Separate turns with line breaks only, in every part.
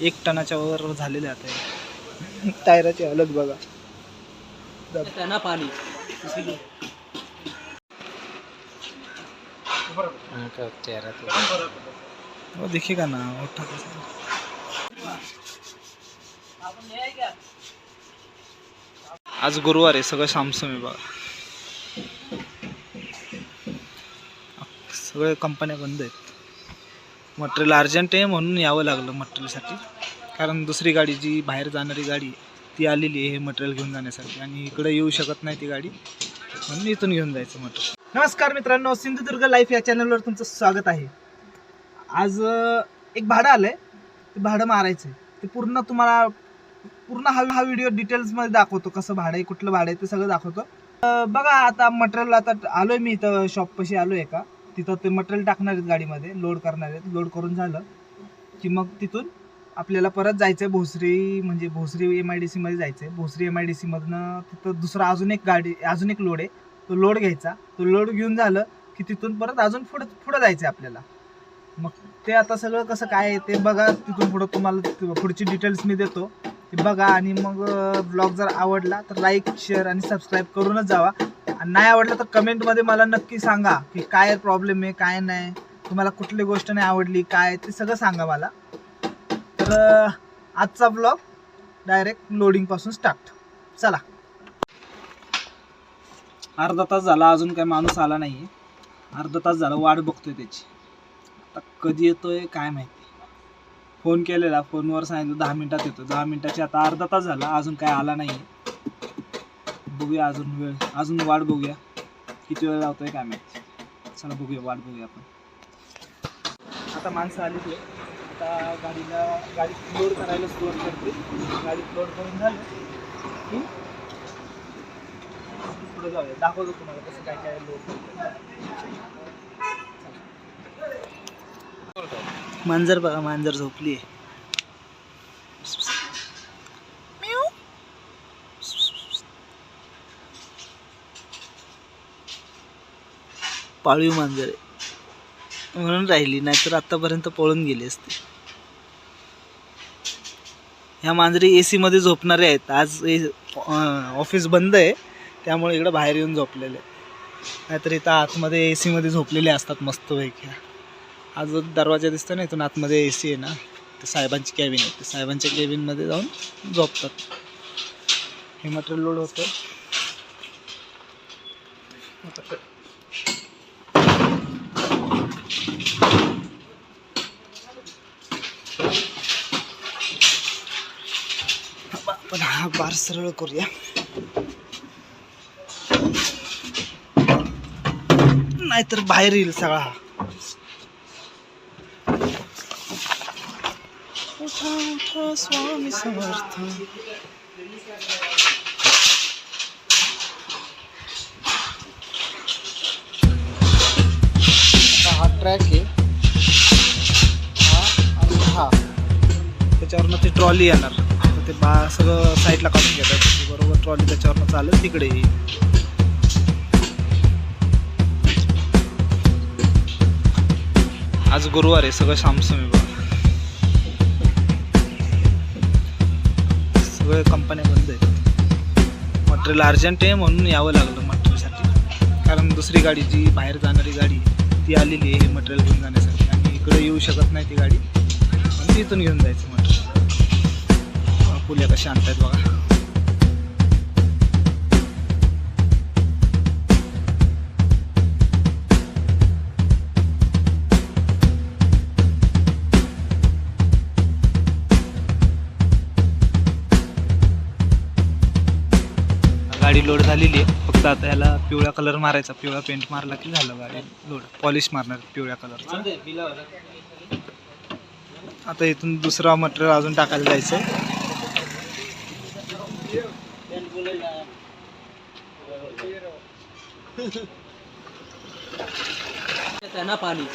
एक टनाच्या वर झालेले आता हे. टायराची हालत बघा.
त्यांना पाणी.
वो दिखेगा ना? उठा कैसा? आज गुरुवार आहे सगळं सामसूम आहे बघा. सगळे कंपन्या बंद आहेत. मटेरियल अर्जंट आहे म्हणून यावं लागलं मटेरियलसाठी. कारण दुसरी गाडी जी बाहेर जाणारी गाडी ती आलेली आहे हे मटेरियल घेऊन जाण्यासाठी. आणि इकडे येऊ शकत नाही ती गाडी. म्हणून इथून घेऊन जायचं मटेरियल. नमस्कार मित्रांनो सिंधुदुर्ग लाईफ या चॅनलवर तुमचं स्वागत आहे. आज एक भाडं आलंय. ते भाडं मारायचं आहे ते पूर्ण तुम्हाला पूर्ण हा हा व्हिडिओ डिटेल्समध्ये दाखवतो. कसं भाडं आहे कुठलं भाडं आहे ते सगळं दाखवतो. बघा आता मटेरियल आता आलोय मी इथं शॉपपाशी आलोय का तिथं ते मटेरियल टाकणार आहेत गाडीमध्ये लोड करणार आहेत. लोड करून झालं की मग तिथून आपल्याला परत जायचं आहे भोसरी म्हणजे भोसरी एम आय डी सीमध्ये जायचं आहे भोसरी एम आय डी सीमधनं तिथं दुसरा अजून एक गाडी अजून एक लोड आहे. तो लोड घ्यायचा. तो लोड घेऊन झालं की तिथून परत अजून पुढं पुढं जायचं आहे आपल्याला. मग ते आता सगळं कसं काय आहे ते बघा. तिथून पुढं तुम्हाला पुढची डिटेल्स मी देतो. ते बघा आणि मग ब्लॉग जर आवडला तर लाईक शेअर आणि सबस्क्राईब करूनच जावा. आणि नाही आवडलं तर कमेंटमध्ये मला नक्की सांगा की काय प्रॉब्लेम आहे काय नाही. तुम्हाला कुठली गोष्ट नाही आवडली काय ते सगळं सांगा मला. तर आजचा ब्लॉग डायरेक्ट लोडिंगपासून स्टार्ट चला. अर्धा तास झाला अजून काय माणूस आला नाही अर्धा तास झाला वाट बघतोय त्याची. आता कधी येतोय काय माहिती. फोन केलेला फोनवर सांगितलं दहा मिनिटात येतो दहा मिनिटाची आता अर्धा तास झाला अजून काय आला नाही बघूया अजून वेळ. अजून वाट बघूया. किती वेळ लावतोय काय माहिती. चला बघूया वाट बघूया आपण. आता माणसं आली ते आता गाडीला गाडी लोड करायला सुरुवात करते. गाडी लोड करून झालं की पुढे जाऊया. दाखवतो तुम्हाला कसं काय काय लोड मांजर बघा मांजर झोपली आहे पाळीव मांजर आहे. म्हणून राहिली नाहीतर आत्तापर्यंत पळून गेली असते. ह्या मांजरी ए सीमध्ये झोपणारे आहेत. आज ऑफिस बंद आहे. त्यामुळे इकडं बाहेर येऊन झोपलेले नाहीतर इथं आतमध्ये ए सीमध्ये झोपलेले असतात मस्तपैकी. आज दरवाजा दिसतो ना इथून आतमध्ये ए सी आहे ना. ते साहेबांची कॅबिन आहे. ते साहेबांच्या कॅबिनमध्ये जाऊन झोपतात. हे मटेरियल लोड होतं आपण हा बार सरळ करूया. नाहीतर बाहेर येईल सगळा. हा उठा स्वामी समर्थ. हा ट्रॅक आहे. हा आणि हा. त्याच्यावरनं ती ट्रॉली येणार. ते बा सगळं साईडला काढून घेतात. बरोबर ट्रॉली त्याच्यावरनं चालेल तिकडे येईल. आज गुरुवार आहे सगळं सामसूम आहे बघा. सगळे कंपन्या बंद आहेत. मटेरियल अर्जंट आहे म्हणून यावं लागलं मटेरियलसाठी कारण दुसरी गाडी जी बाहेर जाणारी गाडी ती आलेली आहे मटेरियल घेऊन जाण्यासाठी. आणि इकडे येऊ शकत नाही ती गाडी. आणि तिथून घेऊन जायचं. पुल्या कशा आणतायत बघा. गाडी लोड झालेली आहे. फक्त आता याला पिवळा कलर मारायचा. पिवळा पेंट मारला की झालं गाडी लोड. पॉलिश मारणार पिवळ्या कलरचं आता इथून दुसरा मटेरियल अजून टाकायला जायचं
त्यांना पाणी.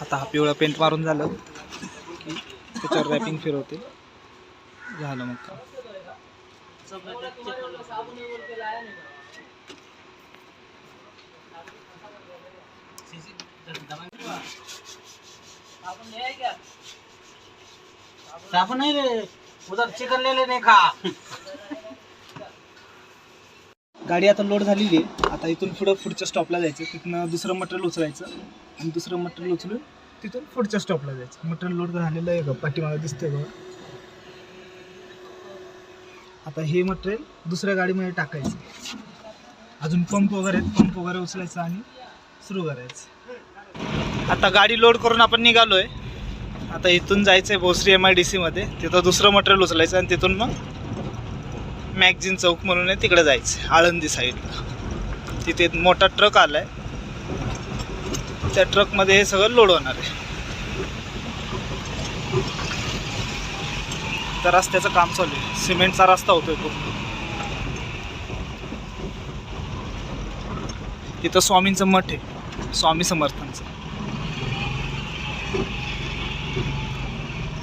आता हा पिवळा पेंट मारून झालं. की त्याच्यावर रॅपिंग फिरवते. झालं मग का
साबुन नहीं रे. उधर चिकन ले लेने का
गाडी आता लोड झालेली आहे. आता इथून पुढं पुढच्या स्टॉपला जायचं. तिथनं दुसरं मटेरियल उचलायचं. आणि दुसरं मटेरियल उचलून तिथून पुढच्या स्टॉपला जायचं. मटेरियल लोड झालेलं आहे का पाठीमागे दिसतंय बघा. आता हे मटेरियल दुसऱ्या गाडीमध्ये टाकायचं. अजून पंप वगैरे आहेत. पंप वगैरे उचलायचं आणि सुरू करायचं. आता गाडी लोड करून आपण निघालोय. आता इथून जायचं आहे भोसरी एम आय डी सीमध्ये तिथं दुसरं मटेरियल उचलायचं आणि तिथून मग मॅगझिन चौक म्हणून आहे तिकडे जायचं आळंदी साईडला तिथे एक मोठा ट्रक आलाय. त्या ट्रकमध्ये हे सगळं लोड होणार आहे. त्या रस्त्याचं काम चालू आहे. सिमेंटचा रस्ता होतोय तो तिथं स्वामींचं मठ आहे. स्वामी समर्थांचं.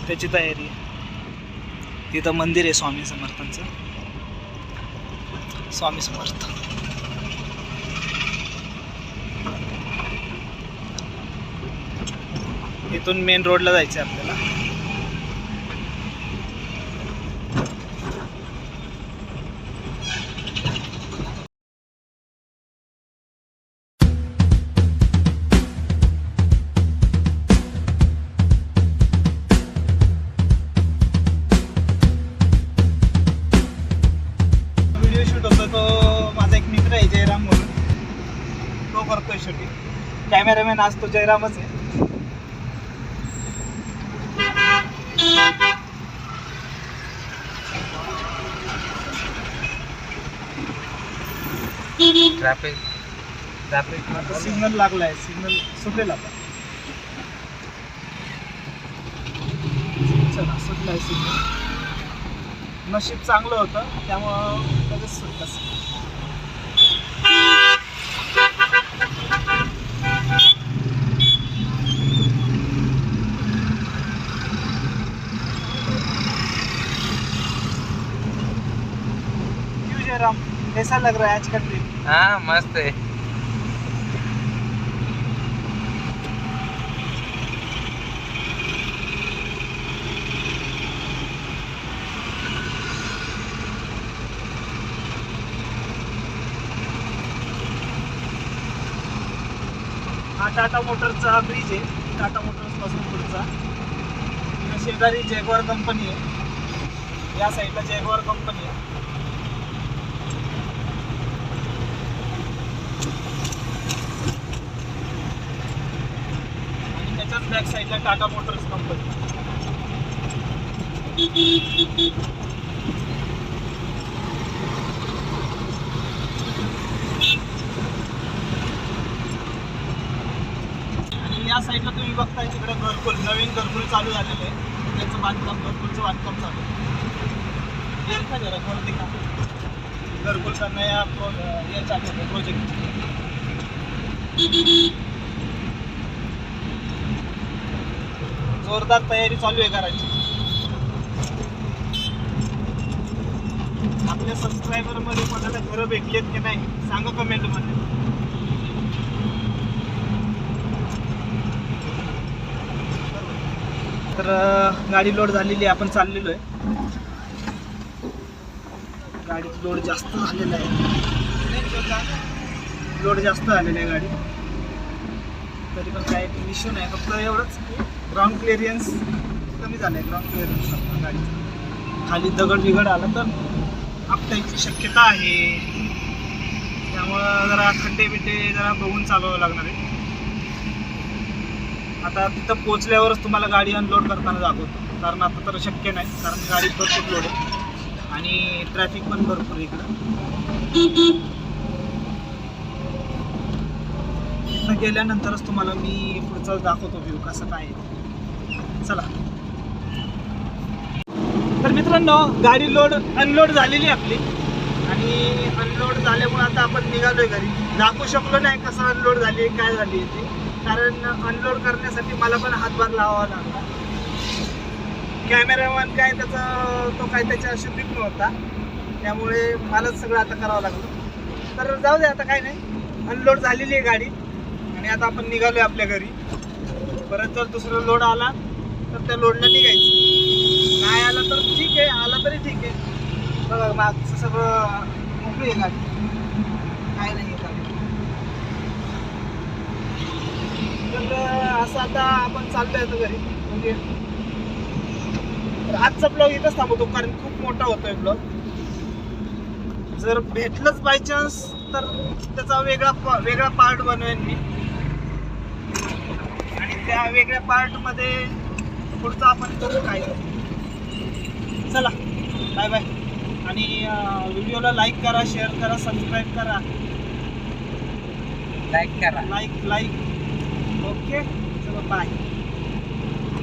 त्याची तयारी आहे. तिथं मंदिर आहे स्वामी समर्थांचं. स्वामी समर्थ. इथून मेन रोडला जायचं आहे आपल्याला. कॅमेरामॅन आज तो जयरामच आहे.
ट्रॅफिक ट्रॅफिक
सिग्नल लागलाय सिग्नल सुटलेला आता चला सुटलाय सिग्नल नशीब चांगलं होतं त्यामुळं लगेच सुटलं क्यों जयराम कैसा लग रहा है आज का ट्रिप
हाँ मस्त है।
हा टाटा मोटरचा ब्रिज आहे. टाटा मोटर्सपासून पुढचा. शेजारी जॅगवार कंपनी आहे. या साईडला जॅगवार कंपनी आहे आणि त्याच्याच बॅक साईडला टाटा मोटर्स कंपनी आणि या साईडला तुम्ही बघताय तिकडे घरकुल नवीन घरकुल चालू झालेलं आहे. त्याचं बांधकाम घरकुलचं बांधकाम चालू आहे. का जरा कोणते का घरकुलचा नया प्रो चालू प्रोजेक्ट जोरदार तयारी चालू आहे करायची आपल्या सबस्क्रायबरमध्ये कोणाला घरं भेटलेत की नाही सांगा कमेंटमध्ये. तर गाडी लोड झालेली आहे आपण चाललेलो आहे. गाडीत लोड जास्त झालेला आहे. लोड जास्त झालेला आहे गाडी तरी पण काय इश्यू नाही फक्त एवढंच. ग्राउंड क्लिअरन्स कमी झालं आहे ग्राउंड क्लिअरन्स गाडीचं. खाली दगड बिगड आला तर आपटायची शक्यता आहे. त्यामुळं जरा खड्डे बिड्डे जरा बघून चालवावं लागणार आहे. आता तिथं पोचल्यावरच तुम्हाला गाडी अनलोड करताना दाखवतो. कारण आता तर शक्य नाही कारण गाडी भरपूर लोड आहे. आणि ट्रॅफिक पण भरपूर इकडं. तिथं गेल्यानंतरच तुम्हाला मी पुढचं दाखवतो व्ह्यू कसं काय आहे. चला. तर मित्रांनो गाडी लोड अनलोड झालेली आहे आपली. आणि अनलोड झाल्यामुळे आता आपण निघालोय घरी. दाखवू शकलो नाही कसं अनलोड झाली काय झाली ते कारण अनलोड करण्यासाठी मला पण हातभार लावावा लागला. कॅमेरामॅन काय त्याचा तो काय त्याच्या शुद्धीत नव्हता. त्यामुळे मलाच सगळं आता करावं लागलं. तर जाऊ दे आता काय नाही. अनलोड झालेली आहे गाडी. आणि आणि आता आपण निघालोय आपल्या घरी. परत जर दुसरा लोड आला तर त्या लोडला निघायचं. नाही आला तर ठीक आहे आला तरी ठीक आहे. बघा मागचं सगळं मोकळी आहे गाडी. काय नाही आहे तर असं आता आपण चाललोय आता घरी. म्हणजे आजचा ब्लॉग इथंच थांबवतो कारण खूप मोठा होतोय ब्लॉग जर भेटलंच बाय चान्स तर त्याचा वेगळा पा- वेगळा पार्ट बनवेन मी. आणि त्या वेगळ्या पार्टमध्ये पुढचं आपण करू काय चला बाय बाय आणि व्हिडिओला लाईक करा शेअर करा सबस्क्राईब करा.
लाईक करा.
लाईक लाईक ओके चलो बाय